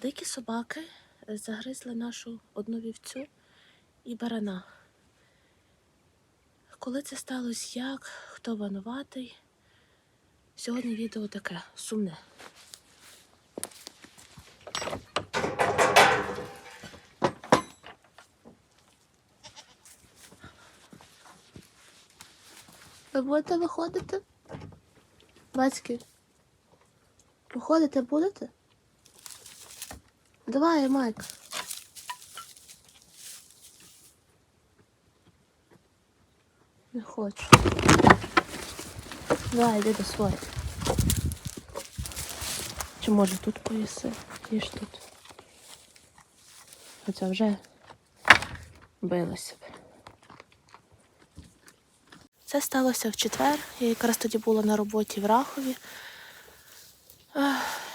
Дикі собаки загризли нашу одну вівцю і барана. Коли це сталося, як, хто винуватий? Сьогодні відео таке сумне. Ви будете виходити? Батьки, виходити будете? Давай, Майк. Не хочу. Давай, йди до своєї. Чи може тут поїси? Їж тут. Хоча вже билося б. Це сталося в четвер. Я якраз тоді була на роботі в Рахові.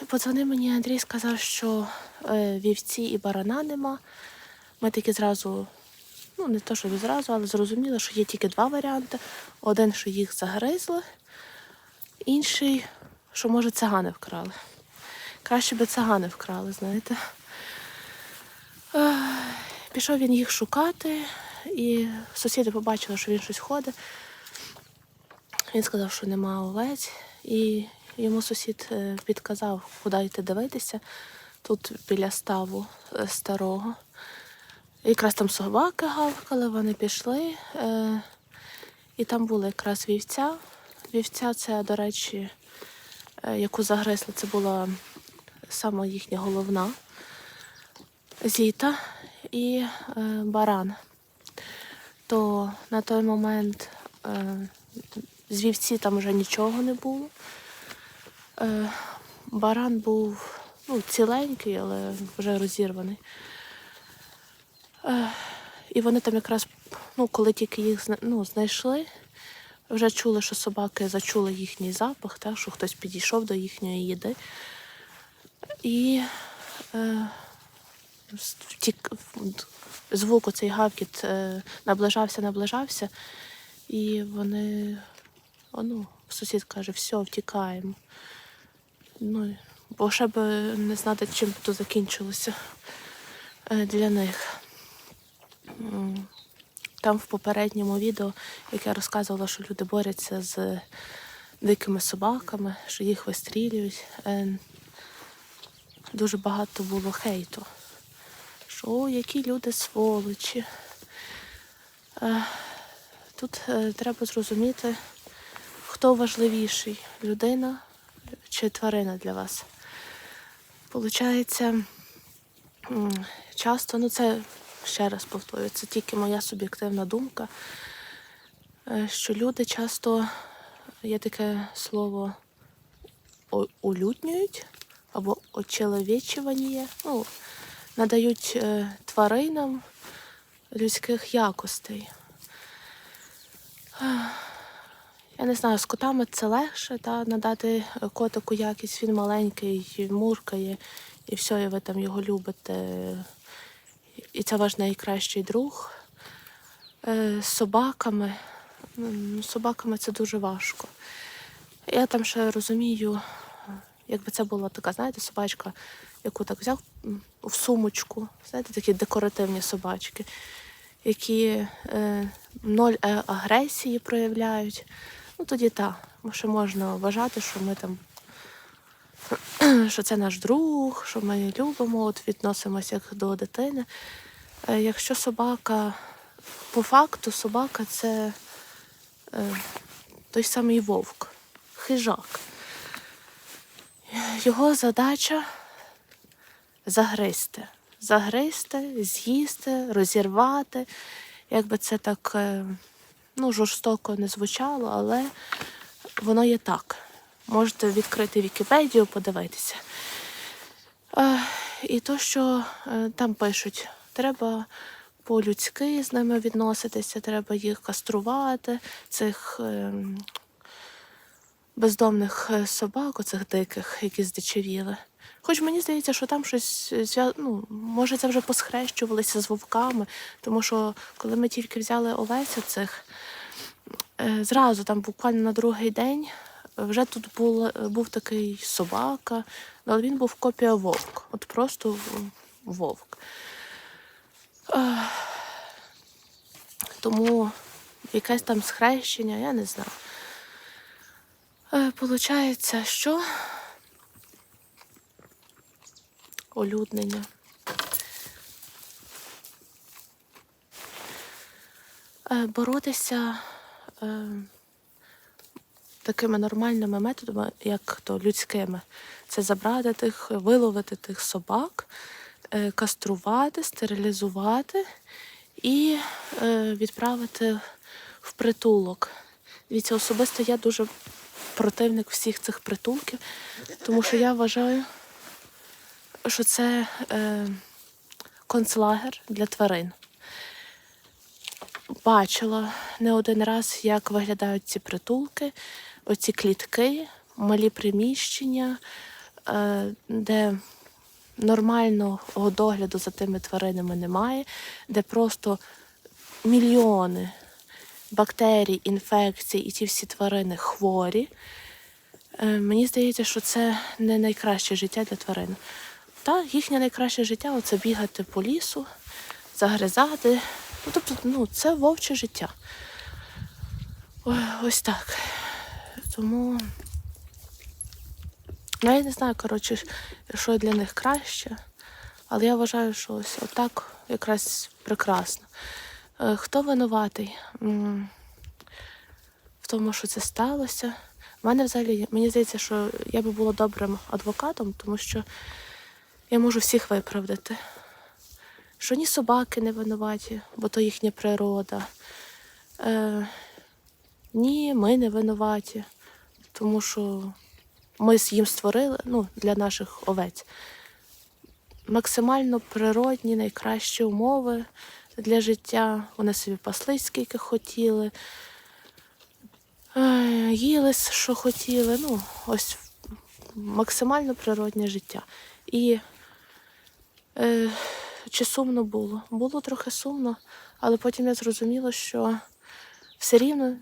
Подзвонив мені Андрій, сказав, що вівці і барана нема. Ми таки зразу, ну не то, що відразу, але зрозуміли, що є тільки два варіанти. Один, що їх загризли, інший, що може цигани вкрали. Краще би цигани вкрали, знаєте. Пішов він їх шукати, і сусіди побачили, що він щось ходить. Він сказав, що нема овець, і йому сусід е, підказав, куди йти дивитися. Тут біля ставу е, старого. Якраз там собаки гавкали, вони пішли. е, І там була якраз вівця. Вівця це, до речі, е, яку загризли, це була сама їхня головна зіта і е, баран. То на той момент е, з вівці там вже нічого не було. Е, баран був ну, ціленький, але вже розірваний. І вони там якраз, ну, коли тільки їх ну, знайшли, вже чули, що собаки зачули їхній запах, так, що хтось підійшов до їхньої їди. І е, втік, звук оцей гавкіт е, наближався, наближався, і вони, о, ну, сусід каже, все, втікаємо. Ну, бо ще б не знати, чим б то закінчилося е, для них. Там в попередньому відео, як я розказувала, що люди борються з дикими собаками, що їх вистрілюють. е, Дуже багато було хейту. Що «О, які люди сволочі. Е, Тут треба зрозуміти, хто важливіший людина чи тварина для вас. Получається, часто, ну це ще раз повторюю, це тільки моя суб'єктивна думка, е, що люди часто є таке слово улюднюють або очеловічування, ну, надають е, тваринам людських якостей. Я не знаю, з котами це легше, та, надати е, котику якість, він маленький, муркає, і все, і ви там його любите. І це ваш найкращий друг. Е, З собаками. З собаками це дуже важко. Я там ще розумію, якби це була така, знаєте, собачка, яку так взяв в сумочку, знаєте, такі декоративні собачки, які е, ноль е, агресії проявляють. Ну тоді так, ще можна вважати, що ми там, що це наш друг, що ми любимо, от відносимося як до дитини. Е, Якщо собака, по факту, собака це е, той самий вовк, хижак. Його задача загризти. Загризти, з'їсти, розірвати. Якби це так е, ну, жорстоко не звучало, але воно є так. Можете відкрити Вікіпедію, подивитися. Е, І то, що е, там пишуть, треба по-людськи з ними відноситися, треба їх каструвати, цих ем, бездомних е, собак, оцих диких, які здичавіли. Хоч мені здається, що там щось ну, може, це вже посхрещувалися з вовками, тому що коли ми тільки взяли овець цих, е, зразу там буквально на другий день вже тут був, був такий собака, але він був копія вовк. От просто вовк. Тому якесь там схрещення, я не знаю. Е, Получається, що олюднення. Е, Боротися е, такими нормальними методами, як то людськими, це забрати тих, виловити тих собак, е, каструвати, стерилізувати і відправити в притулок. Дивіться, особисто я дуже противник всіх цих притулків, тому що я вважаю, що це е, концлагер для тварин. Бачила не один раз, як виглядають ці притулки, оці клітки, малі приміщення, е, де нормального догляду за тими тваринами немає, де просто мільйони бактерій, інфекцій, і ті всі тварини хворі. Е, Мені здається, що це не найкраще життя для тварин. Та їхнє найкраще життя це бігати по лісу, загризати. Ну, тобто, ну, це вовче життя. Ось так. Тому. Ну, я не знаю, коротше, що для них краще, але я вважаю, що ось отак якраз прекрасно. Е, Хто винуватий в тому, що це сталося? У мене взагалі, мені здається, що я би була добрим адвокатом, тому що я можу всіх виправдати. Що ні собаки не винуваті, бо то їхня природа. Е, ні, ми не винуваті, тому що ми їм створили ну, для наших овець максимально природні, найкращі умови для життя. Вони собі паслись, скільки хотіли, е, їли, що хотіли. Ну, ось максимально природне життя. І е, чи сумно було? Було трохи сумно, але потім я зрозуміла, що все рівно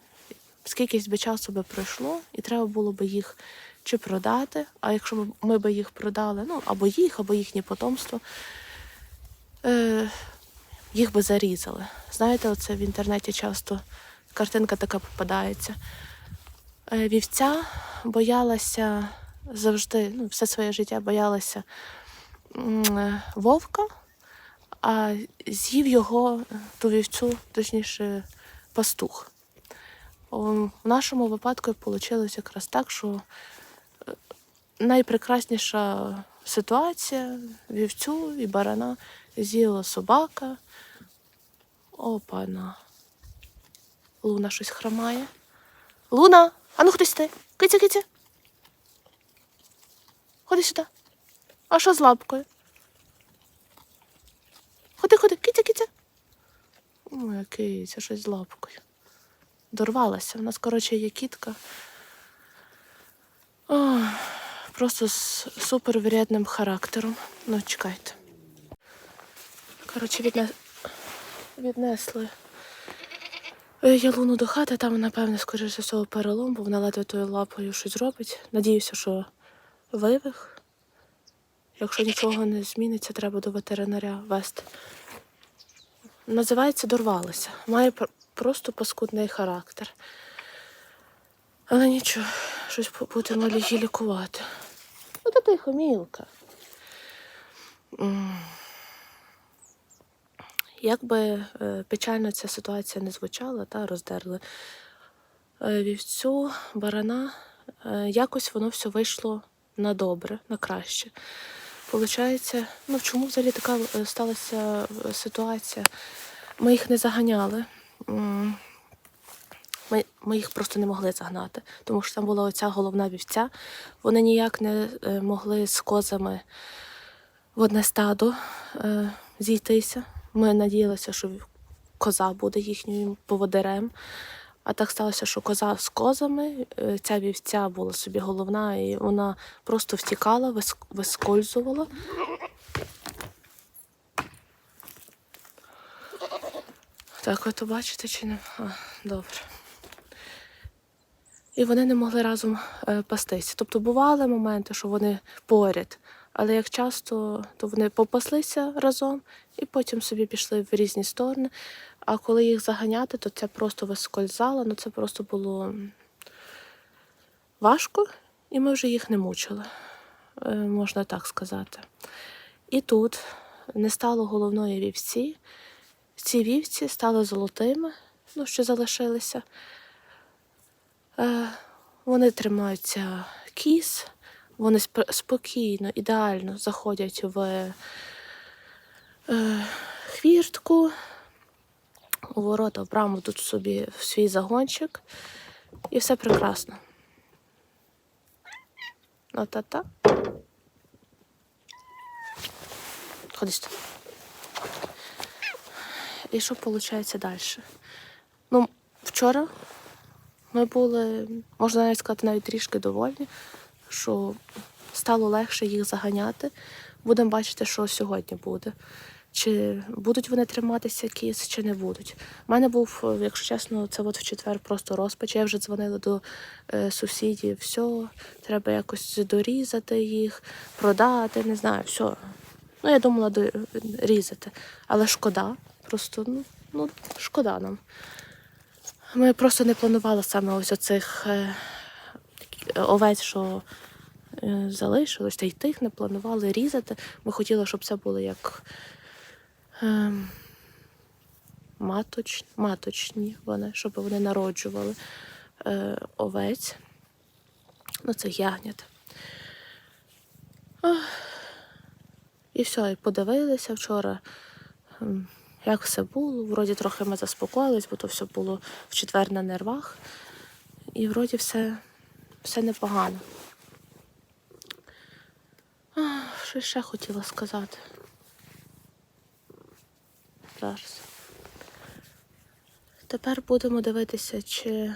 скількись би часу би пройшло, і треба було би їх чи продати. А якщо б ми би їх продали, ну або їх, або їхнє потомство, е, їх би зарізали. Знаєте, оце в інтернеті часто картинка така попадається. Е, вівця боялася завжди, ну, все своє життя боялася вовка, а з'їв його ту вівцю, точніше, пастух. В нашому випадку вийшло якраз так, що е, найпрекрасніша ситуація вівцю і барана з'їла собака. Опана. Луна щось хромає. Луна! Ану ходи сюди. Киця, киця. Ходи сюди. А що з лапкою? Ходи, ходи, киця, киця. Ой, киця, щось з лапкою. Дорвалася. У нас, коротше, є кітка. Ой, просто з суперврядним характером. Ну, чекайте. Коротше, відне... віднесли е, ялуну до хати, там, напевне, скоріше всього, перелом, бо вона ледве тою лапою щось робить. Надіюся, що вивих. Якщо нічого не зміниться, треба до ветеринаря вести. Називається дорвалася. Має просто паскудний характер. Але нічого, щось будемо її лікувати. Ну, та тихо, мілка. Як би е, печально ця ситуація не звучала, та роздерли е, вівцю, барана, е, якось воно все вийшло на добре, на краще. Получається, ну чому взагалі така е, сталася е, ситуація? Ми їх не заганяли. Ми, ми їх просто не могли загнати, тому що там була оця головна вівця. Вони ніяк не е, могли з козами в одне стадо е, зійтися. Ми надіялися, що коза буде їхнім поводирем. А так сталося, що коза з козами, е, ця вівця була собі головна, і вона просто втікала, вискользувала. Так, ви то бачите чи не? А, добре. і вони не могли разом е, пастися. Тобто бували моменти, що вони поряд, але як часто, то вони попаслися разом і потім собі пішли в різні сторони. А коли їх заганяти, то це просто вискользало, ну це просто було важко, і ми вже їх не мучили, е, можна так сказати. І тут не стало головної вівці. Ці вівці стали золотими, ну, що залишилися. Е, вони тримаються кіз, вони спокійно, ідеально заходять в е, хвіртку, у ворота в браму тут собі в свій загончик, і все прекрасно. Та-та-та. Ходи сюди. І що виходить далі? Ну, вчора ми були, можна навіть сказати, навіть трішки довольні, що стало легше їх заганяти. Будемо бачити, що сьогодні буде. Чи будуть вони триматися кіз, чи не будуть. У мене був, е, якщо чесно, це от в четвер просто розпач. Я вже дзвонила до е, сусідів, все, треба якось дорізати їх, продати, не знаю, все. Ну, я думала до, різати. Але шкода, просто ну, ну, шкода нам. Ми просто не планували саме ось оцих е, овець, що е, залишилось, та й тих не планували різати. Ми хотіли, щоб це було як е, маточ, маточні вони, щоб вони народжували е, овець. Ну, це ягнят. Ах. І все, і подивилися вчора, ем, як все було. Вроді трохи ми заспокоїлись, бо то все було в четвер на нервах. І вроді все, все непогано. Що ще хотіла сказати? Зараз. Тепер будемо дивитися, чи,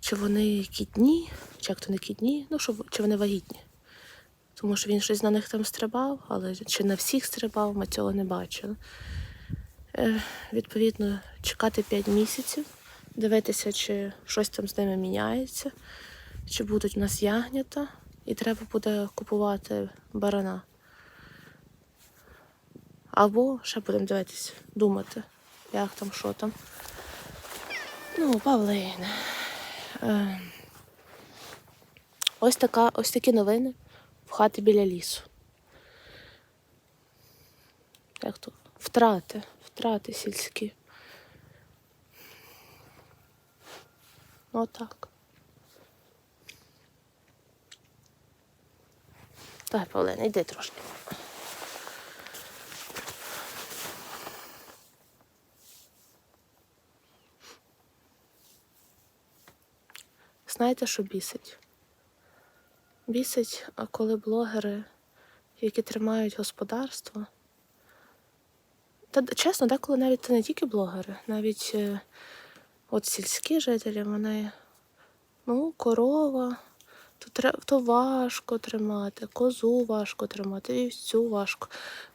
чи вони кітні, чи як то не кітні, ну, що, чи вони вагітні. Тому що він щось на них там стрибав, але чи на всіх стрибав, ми цього не бачили. Е, відповідно, чекати 5 місяців, дивитися, чи щось там з ними міняється, чи будуть в нас ягнята, і треба буде купувати барана. Або ще будемо дивитися, думати, як там, що там. Ну, Павлине. Е, ось, така, ось такі новини в хаті біля лісу. Як то? Втрати, втрати сільські. Отак. Давай, Павлина, йди трошки. Знаєте, що бісить? Бісить, коли блогери, які тримають господарство. Та чесно, деколи навіть це не тільки блогери, навіть е, от сільські жителі, вони, ну, корова, то, то важко тримати, козу важко тримати, вівцю важко.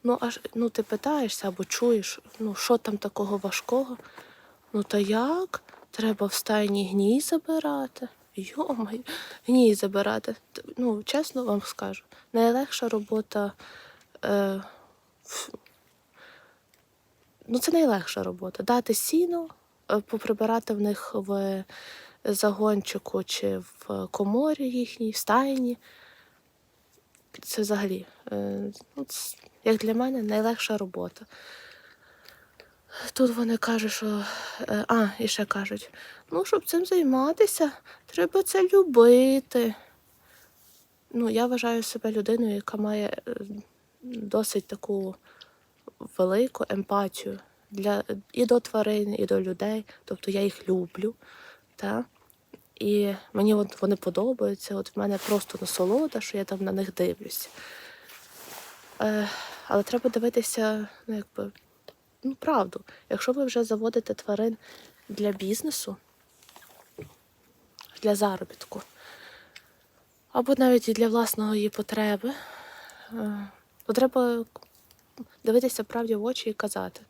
Ну, аж ну, ти питаєшся або чуєш, ну, що там такого важкого? Ну, та як? Треба в стайні гній забирати. Йомай, гній забирати. Ну, чесно вам скажу, найлегша робота. Е, в- ну, це найлегша робота. Дати сіно, е, поприбирати в них в загончику чи в коморі їхній, в стайні. Це взагалі, е, ну, ц- як для мене, найлегша робота. Тут вони кажуть, що. е, А, і ще кажуть, ну, щоб цим займатися, треба це любити. Ну, я вважаю себе людиною, яка має е, досить таку велику емпатію для, і до тварин, і до людей. Тобто я їх люблю. Та? І мені от вони подобаються. От в мене просто насолода, що я там на них дивлюся. Е, але треба дивитися, ну, якби, ну, правду. Якщо ви вже заводите тварин для бізнесу, для заробітку, або навіть і для власної потреби, е, то треба дивитися правді в очі і казати,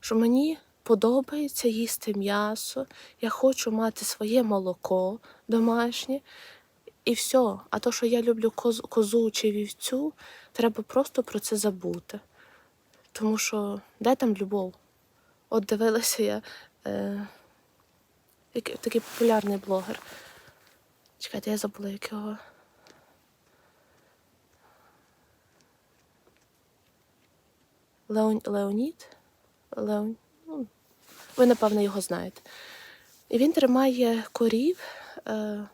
що мені подобається їсти м'ясо, я хочу мати своє молоко домашнє. І все. А то, що я люблю козу чи вівцю, треба просто про це забути. Тому що де там любов? От дивилася я е, такий популярний блогер. Чекайте, я забула як його. Леон... Леонід? Леон... Ну, ви, напевно, його знаєте. І він тримає корів. Е,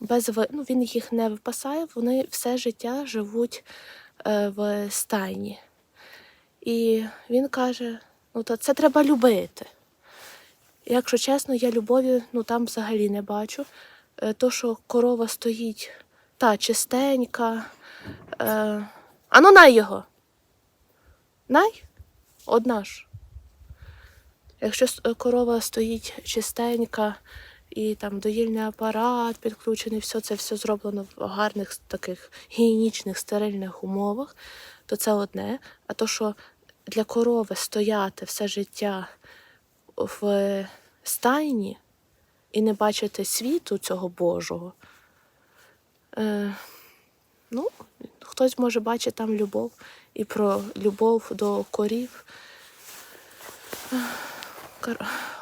без ну, він їх не випасає, вони все життя живуть е, в стайні. І він каже: ну то це треба любити. Якщо чесно, я любові ну, там взагалі не бачу. Е, То, що корова стоїть та чистенька. Е... А ну най його. Най? Одна ж. Якщо е, корова стоїть чистенька і там доїльний апарат підключений, все це все зроблено в гарних таких гігієнічних стерильних умовах, то це одне. А то, що для корови стояти все життя в стайні і не бачити світу цього Божого, е, ну, хтось може бачити там любов і про любов до корів.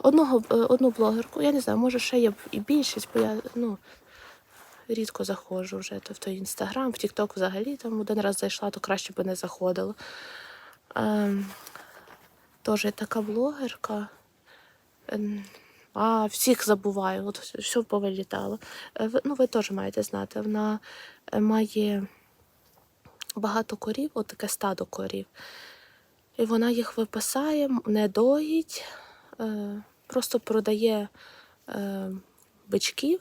Одного, е, одну блогерку, я не знаю, може ще є і більшість, бо я ну, рідко заходжу вже то в той інстаграм, в Тікток взагалі там один раз зайшла, то краще би не заходила. Ем, Теж така блогерка. Ем, А, всіх забуваю, от все повилітало. Е, ви- Ну, ви теж маєте знати. Вона е, має багато корів, от таке стадо корів. І вона їх випасає, не доїть, просто продає е, бичків.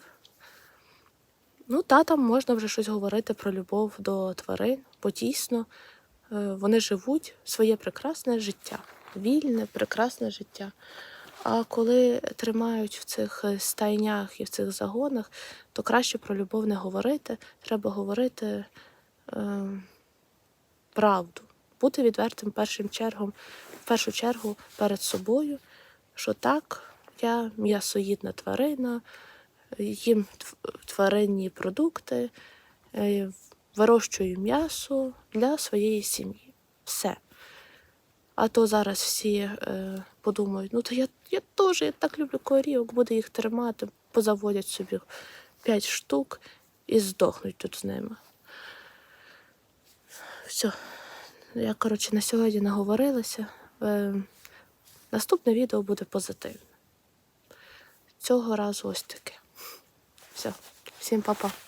Ну, та там можна вже щось говорити про любов до тварин, бо дійсно е, вони живуть своє прекрасне життя, вільне, прекрасне життя. А коли тримають в цих е, стайнях і в цих загонах, то краще про любов не говорити. Треба говорити е, правду, бути відвертим першим чергом, в першу чергу перед собою, що так, я м'ясоїдна тварина, їм тваринні продукти, е, вирощую м'ясо для своєї сім'ї. Все. А то зараз всі е, подумають, ну то я, я теж я так люблю корівок, буду їх тримати, позаводять собі п'ять штук і здохнуть тут з ними. Все. Я, коротше, на сьогодні наговорилася. Е, наступне відео буде позитивне. Цього разу ось таке. Все. Всім па-па.